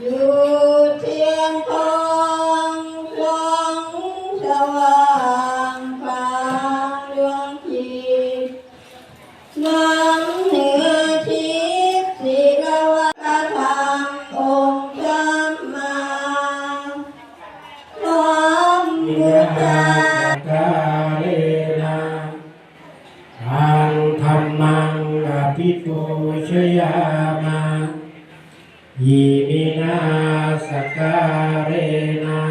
อยู่เทียนทองสองสว่างฟ้าดวงจิตน้ำเหนือทิพย์ศิลวัฒธรรมองค์จำมาน้อมบูชากาเลนะทางธรรมังอภิปูชยามา ยิมินาสการนะ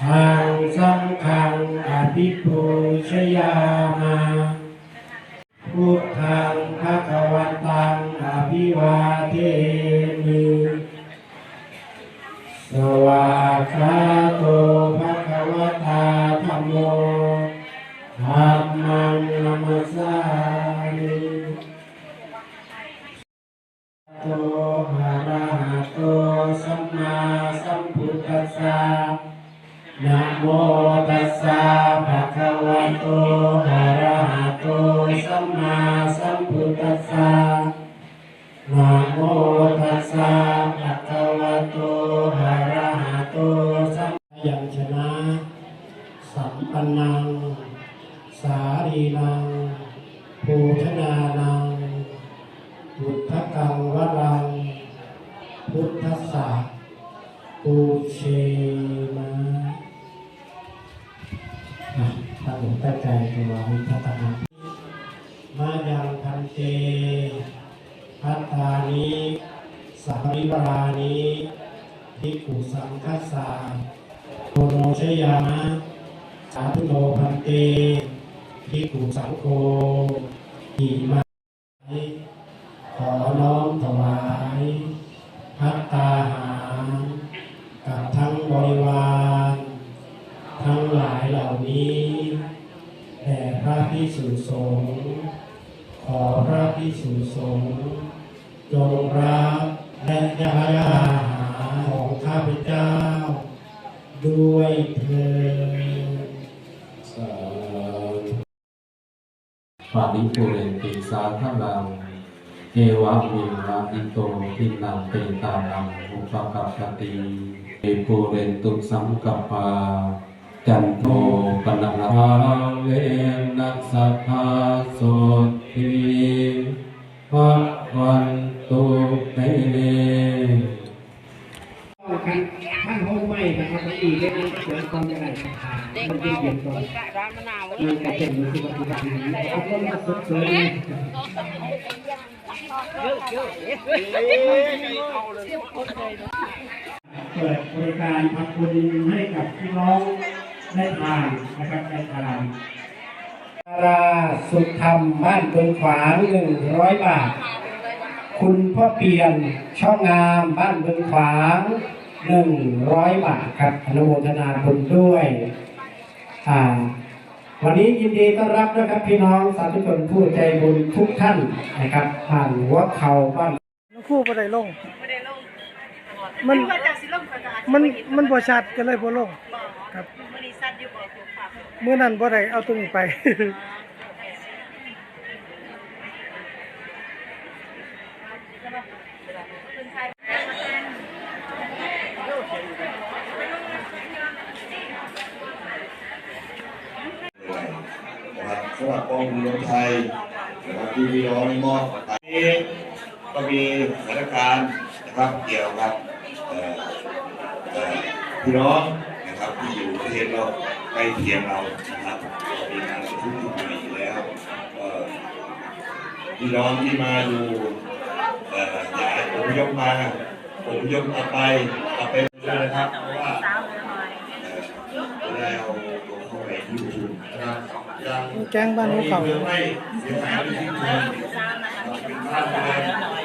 ทางสังฆังอภิปูชยามาพุทธังภะคะวันตังอภิวาเทมิสวากขาโตภะคะวตาธัมโมธัมมังนัมสสามิโตห โมตัสสะภะคะวะโตอะระหะโตสัมมาสัมพุทธัสสะนะโมตัสสะภะคะวะโตอะระหะโตสัมยังชนะสัมปันนัง สารีนังภูธนานังบุทธกังวรัง พุทธสสะปูเชนะอะ ตั้งอกตั้งใจตัววิพัฒนามายังพันเตพัตตานิสัพพิวรานิภิกขุสังคัสสาโทโนชยามะสาธุโนพันเตภิกขุสังโฆอิมาขอน้อมถวาย พิสุสงฆ์ขอพระพิสุสงฆ์จงรับและยาอาหารของข้าพเจ้า ด้วยเถิดสาธุปาริปุเรนติสาทลังเอวะมิวะอิโตทินังเปตานังอุปกัปปติเอปุเรนตุสังกปปา จันโทปนะระภาเวนัสสภาโสทิภะวันตุเตเนท่านท่านห้องไม่นะครับไปอีกได้ไหมเดี๋ยวตอนจะไหนมันจะเย็นก่อนมันจะเป็นมือปฏิบัติเอาคนมาสดเสยเปิดบริการทำบุญให้กับพี่น้อง ได้ทานนะครับได้ทานดาราสุดธรรมบ้านเปิงขวางหนึ่งร้อยบาท คุณพ่อเปลี่ยนช่องงามบ้านเบืองขวางหนึ่งร้อยบาทครับอนุโมทนาบุญด้วยอ่าวันนี้ยินดีต้อนรับนะครับพี่น้องสาธุชนผู้ใจบุญทุกท่านนะครับผ่านหัวเข่าบ้านหลวงครู่บ่ได้ลง มันมันมันบ่ชัดก็เลยบ่ลงครับ เมื้อนั้นบ่ได้เอาตรงนี้ไป นะครับสำหรับกองทุนรวมไทยนะครับที่พี่น้องมอบตอนนี้ก็มีสถานการณ์นะครับเกี่ยวกับเอ่อเอ่อพี่น้องนะครับที่อยู่ประเทศเรา ใกล้เคียงเรานะครับมีการประชุมที่มาอยู่แล้วเอ่อพี่น้องที่มาอยู่เอ่อย้ายอพยพมาอพยพกลับไปกลับไปเลยนะครับเพราะว่าได้เอาตัวเข้าไปที่ประชุมนะครับยังแกงบ้านหัวเข่าไม่เสียหายที่ชุมเป็นท่านแรง